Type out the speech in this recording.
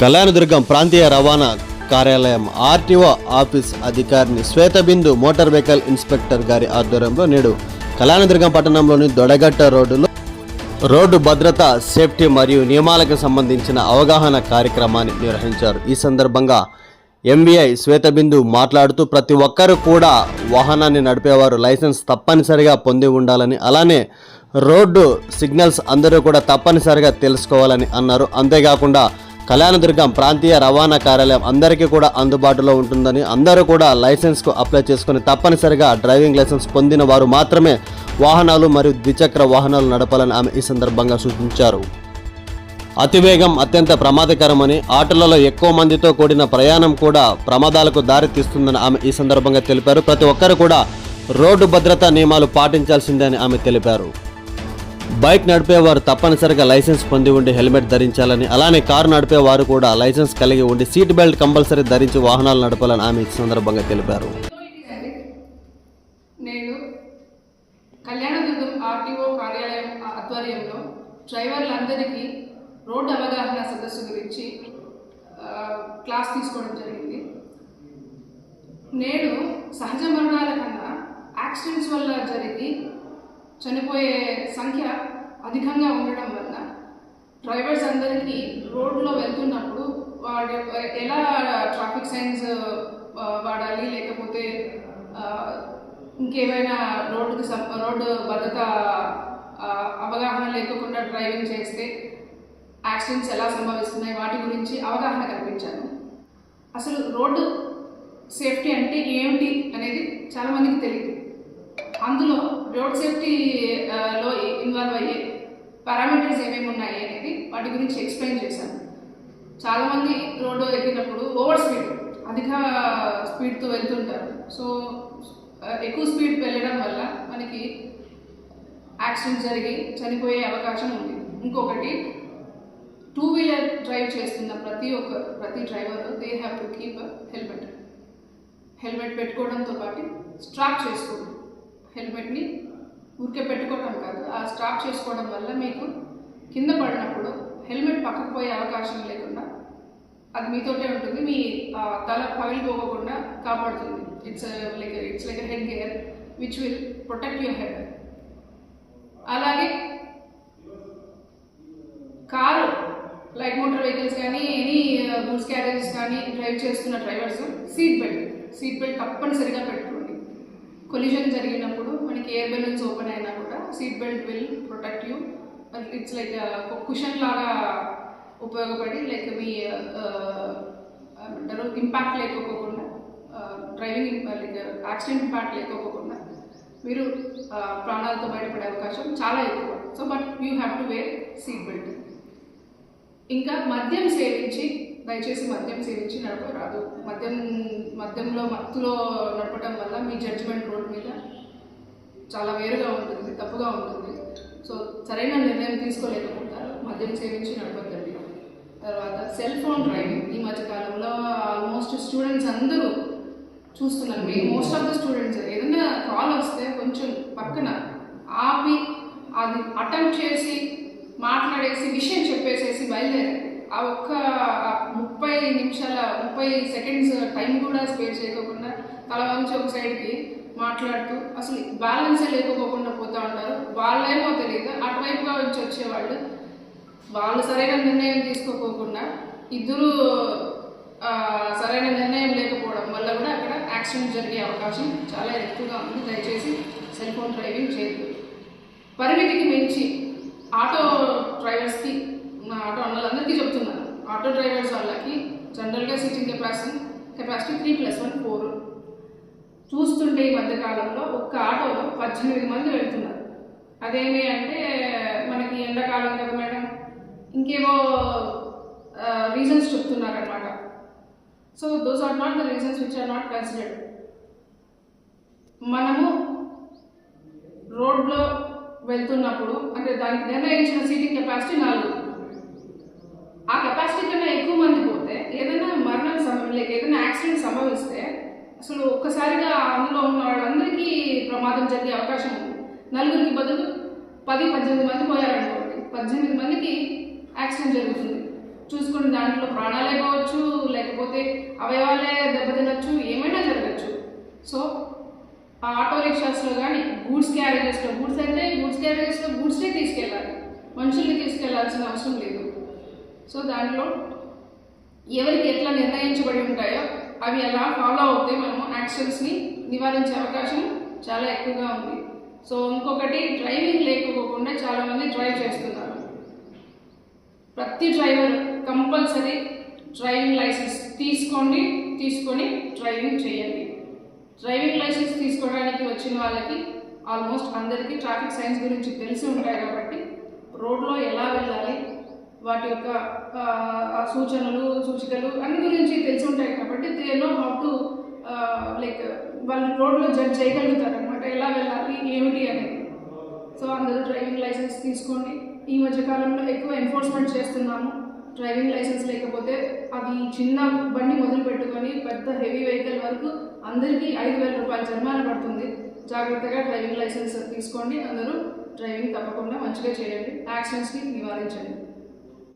కళ్యాణదుర్గం ప్రాంతీయ రవాణా కార్యాలయం ఆర్టీఓ ఆఫీస్ అధికారిని శ్వేతబిందు మోటార్ వెహికల్ ఇన్స్పెక్టర్ గారి ఆధ్వర్యంలో నేడు కళ్యాణదుర్గం పట్టణంలోని దొడగట్ట రోడ్డులో రోడ్డు భద్రత సేఫ్టీ మరియు నియమాలకు సంబంధించిన అవగాహన కార్యక్రమాన్ని నిర్వహించారు. ఈ సందర్భంగా ఎంబీఐ శ్వేతబిందు మాట్లాడుతూ ప్రతి ఒక్కరూ కూడా వాహనాన్ని నడిపేవారు లైసెన్స్ తప్పనిసరిగా పొంది ఉండాలని అలానే రోడ్డు సిగ్నల్స్ అందరూ కూడా తప్పనిసరిగా తెలుసుకోవాలని అన్నారు. అంతేకాకుండా కళ్యాణదుర్గం ప్రాంతీయ రవాణా కార్యాలయం అందరికీ కూడా అందుబాటులో ఉంటుందని అందరూ కూడా లైసెన్స్కు అప్లై చేసుకుని తప్పనిసరిగా డ్రైవింగ్ లైసెన్స్ పొందిన వారు మాత్రమే వాహనాలు మరియు ద్విచక్ర వాహనాలు నడపాలని ఆమె ఈ సందర్భంగా సూచించారు. అతివేగం అత్యంత ప్రమాదకరమని ఆటలలో ఎక్కువ మందితో కూడిన ప్రయాణం కూడా ప్రమాదాలకు దారితీస్తుందని ఆమె ఈ సందర్భంగా తెలిపారు. ప్రతి ఒక్కరు కూడా రోడ్డు భద్రతా నియమాలు పాటించాల్సిందే ఆమె తెలిపారు. బైక్ నడిపేవారు తప్పనిసరిగా లైసెన్స్ పొంది ఉండి హెల్మెట్ ధరించాలని అలానే కారు నడిపేవారు కూడా లైసెన్స్ కలిగి ఉండి సీట్ బెల్ట్ కంపల్సరీ ధరించి వాహనాలు నడపాలని ఆమె ఈ సందర్భంగా తెలిపారు. నేను కళ్యాణదుర్గం ఆర్టీఓ కార్యాలయం ఆధ్వర్యంలో డ్రైవర్లందరికీ రోడ్డు అవగాహన సదస్సు గురించి క్లాస్ తీసుకోవడం జరిగింది. నేను సహజ మరణాల కన్నా చనిపోయే సంఖ్య అధికంగా ఉండడం వల్ల డ్రైవర్స్ అందరికీ రోడ్లో వెళ్తున్నప్పుడు వాడు ఎలా ట్రాఫిక్ సైన్స్ వాడాలి? లేకపోతే ఇంకేమైనా రోడ్డుకి సం రోడ్డు భద్రత అవగాహన లేకుండా డ్రైవింగ్ చేస్తే యాక్సిడెంట్స్ ఎలా సంభవిస్తున్నాయి? వాటి గురించి అవగాహన కల్పించాను అసలు రోడ్డు సేఫ్టీ అంటే ఏమిటి అనేది చాలామందికి తెలియదు అందులో రోడ్ సేఫ్టీ uh, లో ఇన్వాల్వ్ అయ్యే పారామీటర్స్ ఏమేమి ఉన్నాయి అనేది వాటి గురించి ఎక్స్ప్లెయిన్ చేశాను. చాలామంది రోడ్డు ఎక్కినప్పుడు ఓవర్ స్పీడ్ అధిక స్పీడ్తో వెళ్తుంటారు. సో uh, ఎక్కువ స్పీడ్ వెళ్ళడం వల్ల మనకి యాక్సిడెంట్ జరిగి చనిపోయే అవకాశం ఉంది. ఇంకొకటి టూ వీలర్ డ్రైవ్ చేస్తున్న ప్రతి ఒక్క ప్రతి driver they have to keep helmet helmet పెట్టుకోవడంతో పాటు స్ట్రాప్ చేసుకోండి. హెల్మెట్ని ఊరికే పెట్టుకోవడం కాదు. ఆ స్టాప్ చేసుకోవడం వల్ల మీకు కింద పడినప్పుడు హెల్మెట్ పక్కకు పోయే అవకాశం లేకుండా అది మీతోటే ఉంటుంది. మీ ఆ, తల పగిలిపోకుండా కాపాడుతుంది. It's like it's like head gear which will protect your head అలాగే కారు లైట్ మోటార్ వెహికల్స్ కానీ ఎనీ గూడ్స్ క్యారేజెస్ కానీ డ్రైవ్ చేస్తున్న drivers seat belt seat belt తప్పనిసరిగా పెట్టుకోండి. కొలిజన్ జరిగినప్పుడు మనకి ఎయిర్ బెలూన్స్ ఓపెన్ అయినా కూడా seat belt will protect you. It's like cushion లాగా ఉపయోగపడి లైక్ మీ ఏమంటారు ఇంపాక్ట్ లేకపోకుండా డ్రైవింగ్ లైక్ యాక్సిడెంట్ ఇంపాక్ట్ లేకపోకుండా మీరు ప్రాణాలతో బయటపడే అవకాశం చాలా ఎక్కువ. So but you have to wear seat belt ఇంకా మద్యం సేవించి దయచేసి మద్యం సేవించి నడపరాదు. మద్యం మద్యంలో మత్తులో నడపడం వల్ల మీ జడ్జిమెంట్ రోడ్ మీద చాలా వేరుగా ఉంటుంది తప్పుగా ఉంటుంది. సో సరైన నిర్ణయం తీసుకోలేకపోతారు మద్యం సేవించి నడపద్దండి. తర్వాత సెల్ ఫోన్ డ్రైవింగ్ ఈ మధ్య కాలంలో ఆల్మోస్ట్ స్టూడెంట్స్ అందరూ చూస్తున్నాను మీ మోస్ట్ ఆఫ్ ద స్టూడెంట్స్ ఏదైనా కాల్ వస్తే కొంచెం పక్కన ఆపి అది అటెంప్ట్ చేసి మాట్లాడేసి విషయం చెప్పేసేసి బయలుదేరండి ఆ ఒక్క ముప్పై నిమిషాల ముప్పై సెకండ్స్ టైం కూడా స్పేర్ చేయకుండా తల వంచి ఒక సైడ్కి మాట్లాడుతూ అసలు బ్యాలెన్సే లేకపోకుండా పోతూ ఉంటారు. వాళ్ళేమో తెలియదు అటువైపుగా వచ్చి వచ్చేవాళ్ళు. వాళ్ళు సరైన నిర్ణయం తీసుకోకోకుండా ఇద్దరు సరైన నిర్ణయం లేకపోవడం వల్ల కూడా అక్కడ యాక్సిడెంట్ జరిగే అవకాశం చాలా ఎక్కువగా ఉంది. దయచేసి సెల్ ఫోన్ డ్రైవింగ్ చేయదు పరిమితికి మించి ఆటో డ్రైవర్స్కి ఆటో అన్నలందరికీ చెప్తున్నాను ఆటో డ్రైవర్స్ వాళ్ళకి జనరల్గా seating capacity capacity three plus one four చూస్తుంటే ఈ మధ్యకాలంలో ఒక్క ఆటోలో పద్దెనిమిది మంది వెళ్తున్నారు. అదేమి అంటే మనకి ఎండాకాలం కదా మేడం? ఇంకేవో రీజన్స్ చెప్తున్నారనమాట so those are not the reasons which are not considered మనము రోడ్లో వెళ్తున్నప్పుడు అంటే దానికి నిర్ణయించిన సీటింగ్ కెపాసిటీ నాలుగు. ఆ కెపాసిటీ కన్నా ఎక్కువ మంది పోతే ఏదైనా మరణం సంభవం లేక ఏదైనా యాక్సిడెంట్ సంభవిస్తే అసలు ఒక్కసారిగా అందులో ఉన్న వాళ్ళందరికీ ప్రమాదం జరిగే అవకాశం ఉంది. నలుగురికి బదులు పది పద్దెనిమిది మంది పోయారనుకోండి. పద్దెనిమిది మందికి యాక్సిడెంట్ జరుగుతుంది. చూసుకుని దాంట్లో ప్రాణాలే పోవచ్చు లేకపోతే అవయవాలే దెబ్బతినచ్చు ఏమైనా జరగచ్చు. సో ఆ ఆటో రిక్షాస్లో కానీ గూడ్స్ క్యారేజెస్లో గూడ్స్ అంటే గూడ్స్ క్యారేజెస్లో గూడ్స్నే తీసుకెళ్ళాలి. మనుషుల్ని తీసుకెళ్ళాల్సిన అవసరం లేదు. సో దాంట్లో ఎవరికి ఎట్లా నిర్ణయించబడి ఉంటాయో అవి ఎలా ఫాలో అవుతే మనము యాక్సిడెంట్స్ని నివారించే అవకాశం చాలా ఎక్కువగా ఉంది. సో ఇంకొకటి డ్రైవింగ్ లేకపోకుండా చాలామంది డ్రైవ్ చేస్తున్నారు. ప్రతి డ్రైవర్ కంపల్సరీ డ్రైవింగ్ లైసెన్స్ తీసుకోండి తీసుకొని డ్రైవింగ్ చేయండి. డ్రైవింగ్ లైసెన్స్ తీసుకోవడానికి వచ్చిన వాళ్ళకి ఆల్మోస్ట్ అందరికీ ట్రాఫిక్ సైన్స్ గురించి తెలిసి ఉంటాయి కాబట్టి రోడ్లో ఎలా వెళ్ళాలి వాటి యొక్క సూచనలు సూచికలు అన్ని గురించి తెలిసి ఉంటాయి కాబట్టి they know how to like వాళ్ళు రోడ్లో జడ్జ్ చేయగలుగుతారు అనమాట ఎలా వెళ్ళాలి ఏమిటి అనేది. సో అందరూ డ్రైవింగ్ లైసెన్స్ తీసుకోండి. ఈ మధ్య కాలంలో ఎక్కువ ఎన్ఫోర్స్మెంట్ చేస్తున్నాము. డ్రైవింగ్ లైసెన్స్ లేకపోతే అది చిన్న బండి మొదలు పెట్టుకొని పెద్ద హెవీ వెహికల్ వరకు అందరికీ ఐదు వేల రూపాయల జరిమానా పడుతుంది. జాగ్రత్తగా డ్రైవింగ్ లైసెన్స్ తీసుకోండి. అందరూ డ్రైవింగ్ తప్పకుండా మంచిగా చేయండి. యాక్సిడెంట్స్ని నివారించండి.